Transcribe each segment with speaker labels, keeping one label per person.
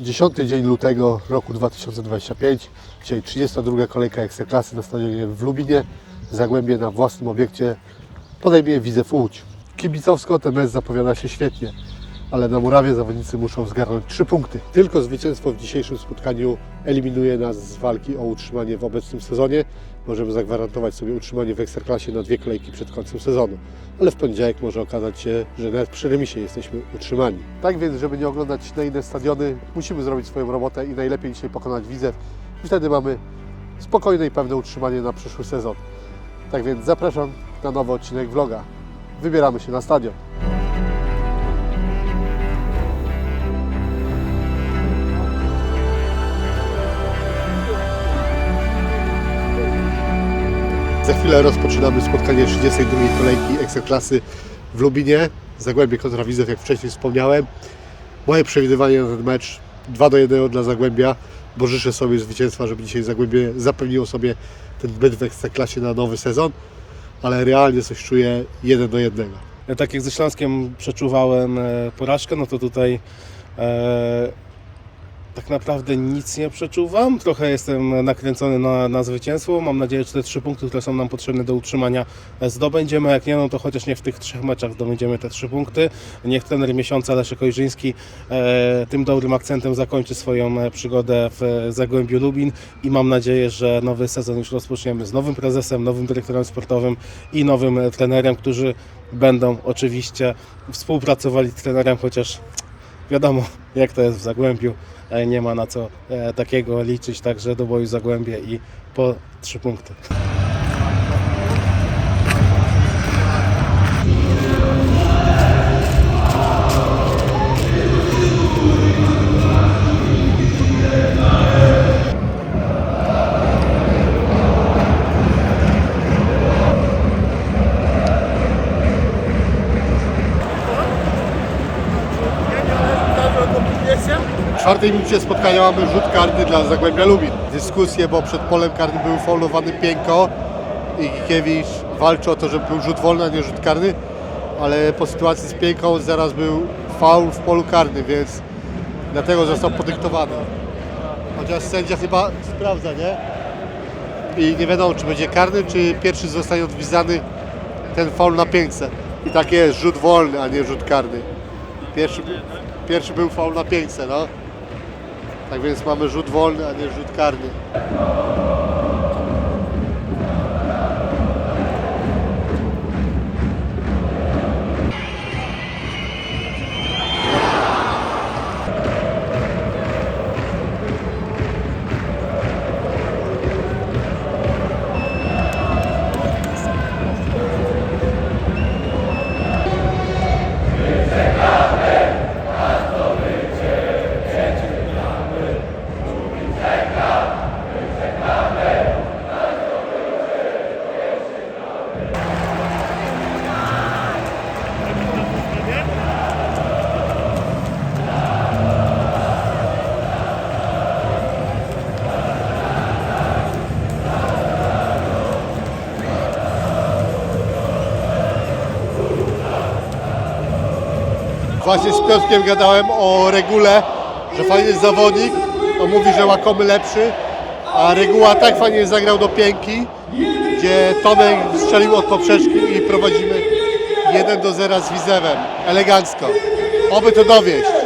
Speaker 1: 10 dzień lutego roku 2025. Dzisiaj 32 kolejka Ekstraklasy na stadionie w Lubinie. Zagłębie na własnym obiekcie podejmie Widzew Łódź. Kibicowsko ten mecz zapowiada się świetnie, ale na murawie zawodnicy muszą zgarnąć 3 punkty. Tylko zwycięstwo w dzisiejszym spotkaniu eliminuje nas z walki o utrzymanie w obecnym sezonie. Możemy zagwarantować sobie utrzymanie w Ekstraklasie na dwie kolejki przed końcem sezonu. Ale w poniedziałek może okazać się, że nawet przy remisie jesteśmy utrzymani. Tak więc, żeby nie oglądać na inne stadiony, musimy zrobić swoją robotę i najlepiej dzisiaj pokonać Widzew. I wtedy mamy spokojne i pewne utrzymanie na przyszły sezon. Tak więc zapraszam na nowy odcinek vloga. Wybieramy się na stadion. Za chwilę rozpoczynamy spotkanie 32 kolejki Ekstraklasy w Lubinie. Zagłębie kontra Widzew, jak wcześniej wspomniałem. Moje przewidywanie na ten mecz 2 do 1 dla Zagłębia, bo życzę sobie zwycięstwa, żeby dzisiaj Zagłębie zapewniło sobie ten byt w Ekstraklasie na nowy sezon, ale realnie coś czuję 1 do 1.
Speaker 2: tak jak ze Śląskiem przeczuwałem e, porażkę, no to tutaj e, tak naprawdę nic nie przeczuwam. Trochę jestem nakręcony na, na zwycięstwo. Mam nadzieję, że te trzy punkty, które są nam potrzebne do utrzymania e, zdobędziemy. Jak nie, no to chociaż nie w tych trzech meczach zdobędziemy te trzy punkty. Niech trener miesiąca Leszek Ojrzyński e, tym dobrym akcentem zakończy swoją e, przygodę w e, Zagłębiu Lubin i mam nadzieję, że nowy sezon już rozpoczniemy z nowym prezesem, nowym dyrektorem sportowym i nowym trenerem, którzy będą oczywiście współpracowali z trenerem, chociaż wiadomo jak to jest w Zagłębiu, nie ma na co e, takiego liczyć, także do boju Zagłębie i po trzy punkty.
Speaker 1: Czwartej minucie spotkania mamy rzut karny dla Zagłębia Lubin. Dyskusje, bo przed polem karnym był faulowany Pięko i Gikiewicz walczy o to, żeby był rzut wolny, a nie rzut karny, ale po sytuacji z Pięką zaraz był faul w polu karnym, więc dlatego został podyktowany. Chociaż sędzia chyba sprawdza, nie? I nie wiadomo, czy będzie karny, czy pierwszy zostanie odwizany ten faul na piękce. I tak jest, rzut wolny, a nie rzut karny. Pierwszy, pierwszy był faul na piękce, no. Tak więc mamy rzut wolny, a nie rzut karny. Właśnie z Piotrkiem gadałem o regule, że fajnie jest zawodnik. On mówi, że łakomy lepszy, a reguła tak fajnie zagrał do pięki, gdzie Tomek strzelił od poprzeczki i prowadzimy 1 do 0 z Widzewem. Elegancko. Oby to dowieść.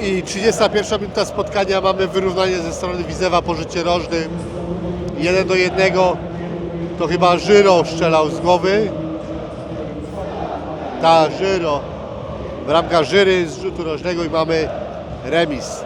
Speaker 1: I 31 minuta spotkania mamy wyrównanie ze strony Widzewa po rzucie rożnym. 1 do 1. To chyba Żyro strzelał z głowy. Ta Żyro. Bramka Żyry z rzutu rożnego i mamy remis.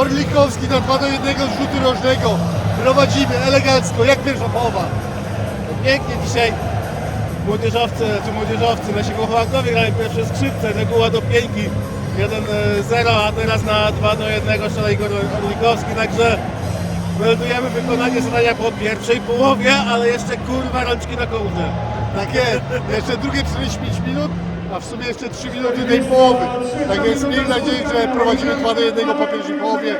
Speaker 1: Orlikowski na 2 do 1 z rzutu rożnego. Prowadzimy elegancko, jak pierwsza połowa.
Speaker 2: Pięknie dzisiaj młodzieżowcy, czy młodzieżowcy, nasi chłopakowie grają pierwsze skrzypce, reguła do pięki 1-0, a teraz na 2 do 1 strzela Igor Orlikowski, także meldujemy wykonanie zadania po pierwszej połowie, ale jeszcze kurwa rączki na kołdrze.
Speaker 1: Tak jest. Jeszcze drugie 45 minut, a w sumie jeszcze 3 minuty tej połowy. Tak więc miejmy nadzieję, że prowadzimy 2 do 1 po pierwszej połowie,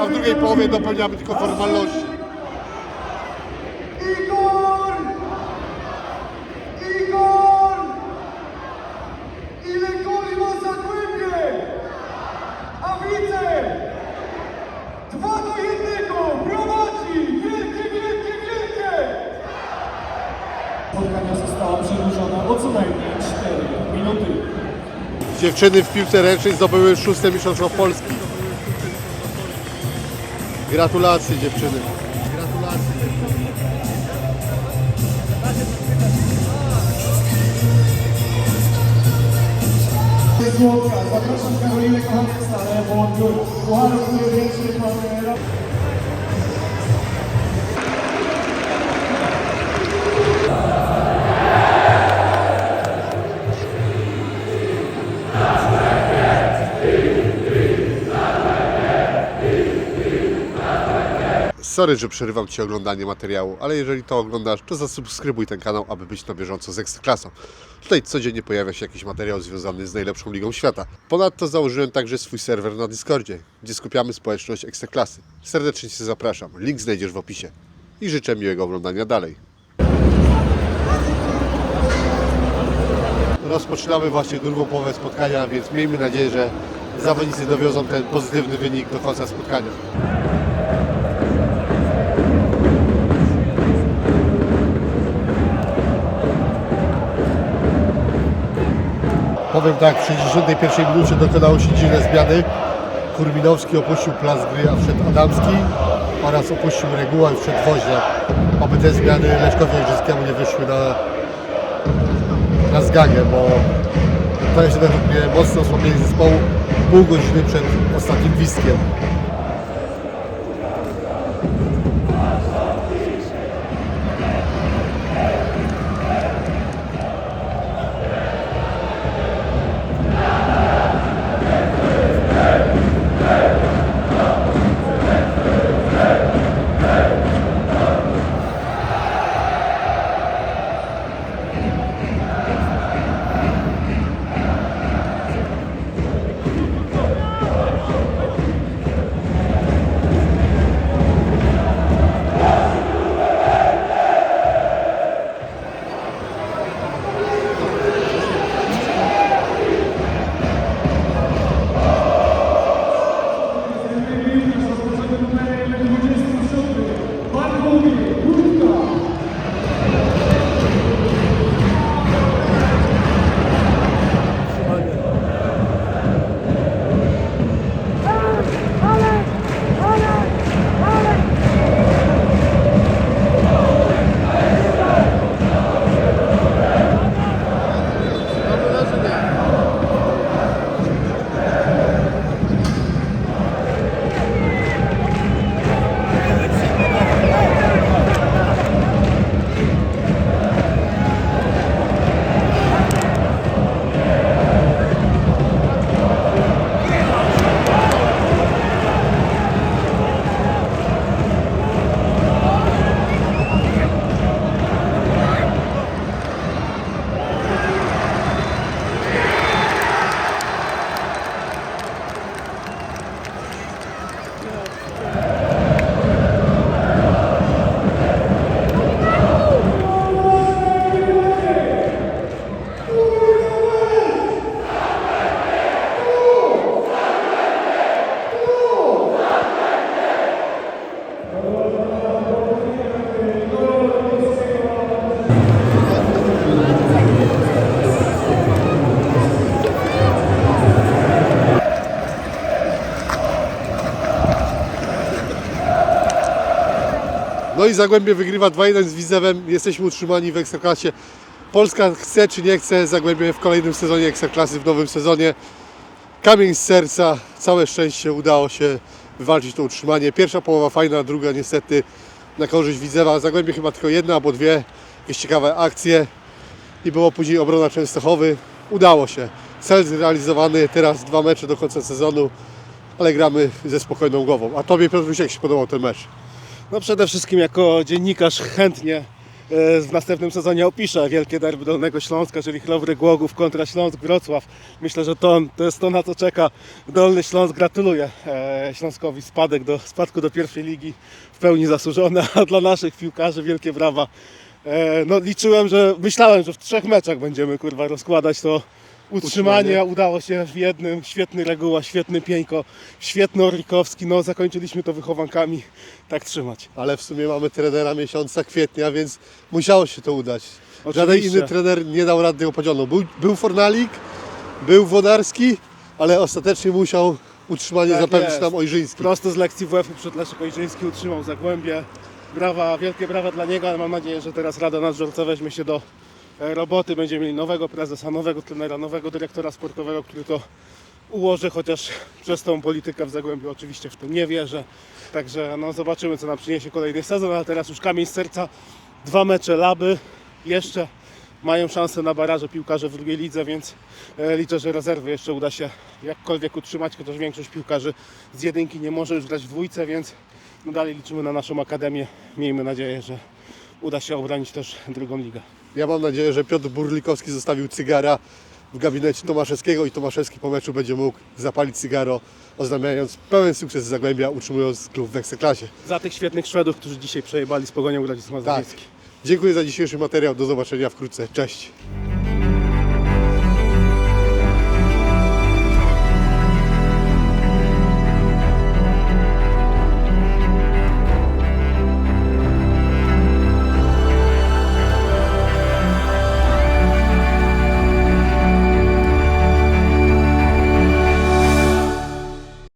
Speaker 1: a w drugiej połowie dopełniamy tylko formalności.
Speaker 3: Igor! Igor! Ile goli ma Zagłębie? A widzę! Dwa do jednego! Prowadzi! Wielkie, wielkie, wielkie!
Speaker 4: Spotkania została przedłużona o co najmniej 4 minuty.
Speaker 1: Dziewczyny w piłce ręcznej zdobyły szóste mistrzostwo Polski. Gratulacje dziewczyny. Gratulacje.
Speaker 4: Zapraszam Karolinę Kochanek-Stale, bo Pucharu, który większy pan
Speaker 1: Sorry, że przerywam Ci oglądanie materiału, ale jeżeli to oglądasz, to zasubskrybuj ten kanał, aby być na bieżąco z Ekstraklasą. Tutaj codziennie pojawia się jakiś materiał związany z najlepszą ligą świata. Ponadto założyłem także swój serwer na Discordzie, gdzie skupiamy społeczność Ekstraklasy. Serdecznie Cię zapraszam, link znajdziesz w opisie. I życzę miłego oglądania dalej. Rozpoczynamy właśnie drugą połowę spotkania, więc miejmy nadzieję, że zawodnicy dowiozą ten pozytywny wynik do końca spotkania. Powiem tak, w 61 minucie dokonało się dziwne zmiany. Kurminowski opuścił plac gry, a wszedł Adamski oraz opuścił Reguła i wszedł Woźniak. Oby te zmiany Leszkowi Ojczyskiemu nie wyszły na, na zgagę, bo to jest według mnie mocno osłabienie zespołu pół godziny przed ostatnim gwizdkiem. Zagłębie wygrywa 2-1 z Widzewem. Jesteśmy utrzymani w Ekstraklasie. Polska chce czy nie chce, Zagłębie w kolejnym sezonie Ekstraklasy, w nowym sezonie. Kamień z serca, całe szczęście udało się wywalczyć to utrzymanie. Pierwsza połowa fajna, druga niestety na korzyść Widzewa. Zagłębie chyba tylko jedna albo dwie jakieś ciekawe akcje i było później obrona Częstochowy. Udało się. Cel zrealizowany, teraz dwa mecze do końca sezonu, ale gramy ze spokojną głową. A Tobie Piotruś, jak się podobał ten mecz?
Speaker 2: No przede wszystkim jako dziennikarz chętnie e, w następnym sezonie opiszę wielkie derby Dolnego Śląska, czyli Chlowry Głogów kontra Śląsk Wrocław. Myślę, że to, to jest to na co czeka Dolny Śląsk. Gratuluję e, Śląskowi spadek do, spadku do pierwszej ligi w pełni zasłużony, a dla naszych piłkarzy wielkie brawa. E, no liczyłem, że myślałem, że w trzech meczach będziemy kurwa rozkładać to utrzymanie.
Speaker 1: Utrzymanie.
Speaker 2: Udało się w jednym. Świetny reguła, świetny Pieńko, świetny Orlikowski. No zakończyliśmy to wychowankami. Tak trzymać.
Speaker 1: Ale w sumie mamy trenera miesiąca kwietnia, więc musiało się to udać. Żaden
Speaker 2: Oczywiście.
Speaker 1: inny trener nie dał rady tego podziału. Był, był Fornalik, był Wodarski, ale ostatecznie musiał utrzymanie
Speaker 2: Tak
Speaker 1: zapewnić
Speaker 2: jest.
Speaker 1: nam Ojrzyński.
Speaker 2: Prosto z lekcji WF-u przed Leszek Ojrzyński utrzymał Zagłębie. Brawa, wielkie brawa dla niego, ale mam nadzieję, że teraz Rada Nadzorcza weźmie się do roboty. Będziemy mieli nowego prezesa, nowego trenera, nowego dyrektora sportowego, który to ułoży, chociaż przez tą politykę w Zagłębiu oczywiście w to nie wierzę. Także no, zobaczymy, co nam przyniesie kolejny sezon, ale teraz już kamień z serca. Dwa mecze Laby, jeszcze mają szansę na baraże piłkarze w drugiej lidze, więc e, liczę, że rezerwy jeszcze uda się jakkolwiek utrzymać, chociaż większość piłkarzy z jedynki nie może już grać w dwójce, więc no dalej liczymy na naszą akademię. Miejmy nadzieję, że uda się obronić też drugą ligę.
Speaker 1: Ja mam nadzieję, że Piotr Burlikowski zostawił cygara w gabinecie Tomaszewskiego i Tomaszewski po meczu będzie mógł zapalić cygaro, oznajmiając pełen sukces Zagłębia, utrzymując klub w Ekstraklasie.
Speaker 2: Za tych świetnych Szwedów, którzy dzisiaj przejebali z Pogonią Grodzisk Mazowiecki.
Speaker 1: Dziękuję za dzisiejszy materiał. Do zobaczenia wkrótce. Cześć.